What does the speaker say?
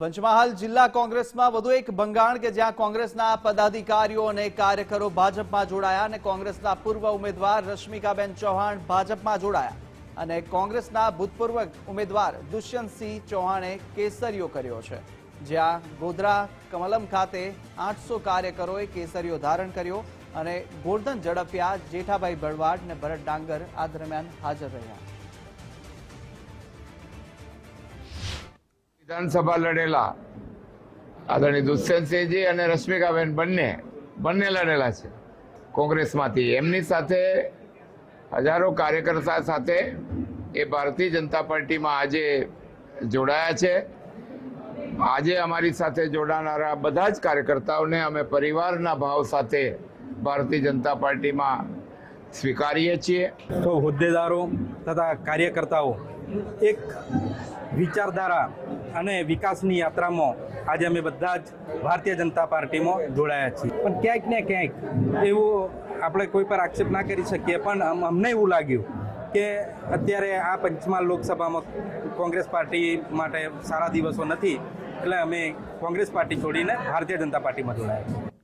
પંચમહાલ જિલ્લા કોંગ્રેસમાં વધુ એક ભંગાણ કે જ્યાં કોંગ્રેસના પદાધિકારીઓ અને કાર્યકરો ભાજપમાં જોડાયા અને કોંગ્રેસના પૂર્વ ઉમેદવાર રશ્મિકાબેન ચૌહાણ ભાજપમાં જોડાયા અને કોંગ્રેસના ભૂતપૂર્વ ઉમેદવાર દુષ્યંતસિંહ ચૌહાણે કેસરીયો કર્યો છે. જ્યાં ગોધરા, કમલમ ખાતે આઠસો કાર્યકરોએ કેસરીયો ધારણ કર્યો અને ગોરધન ઝડપિયા, જેઠાભાઈ ભરવાડ અને ભરત ડાંગર આ દરમિયાન હાજર રહ્યા. વિધાનસભા લડેલા આદરણીય દુષ્યંતસિંહજી અને રશ્મિકાબેન બંને બંને લડેલા છે કોંગ્રેસમાંથી. એમની સાથે હજારો કાર્યકર્તા સાથે એ ભારતીય જનતા પાર્ટીમાં આજે જોડાયા છે. આજે અમારી સાથે જોડાનારા બધા જ કાર્યકર્તાઓને અમે પરિવારના ભાવ સાથે ભારતીય જનતા પાર્ટીમાં સ્વીકારીએ છીએ. તો હોદ્દેદારો તથા કાર્યકર્તાઓ એક વિચારધારા અને વિકાસની યાત્રામાં આજે અમે બધા જ ભારતીય જનતા પાર્ટીમાં જોડાયા છીએ. પણ ક્યાંક ને ક્યાંક એવું આપણે કોઈ પર આક્ષેપ ના કરી શકીએ, પણ અમને એવું લાગ્યું કે અત્યારે આ પંચમહાલ લોકસભામાં કોંગ્રેસ પાર્ટી માટે સારા દિવસો નથી, એટલે અમે કોંગ્રેસ પાર્ટી છોડીને ભારતીય જનતા પાર્ટીમાં જોડાયા છીએ.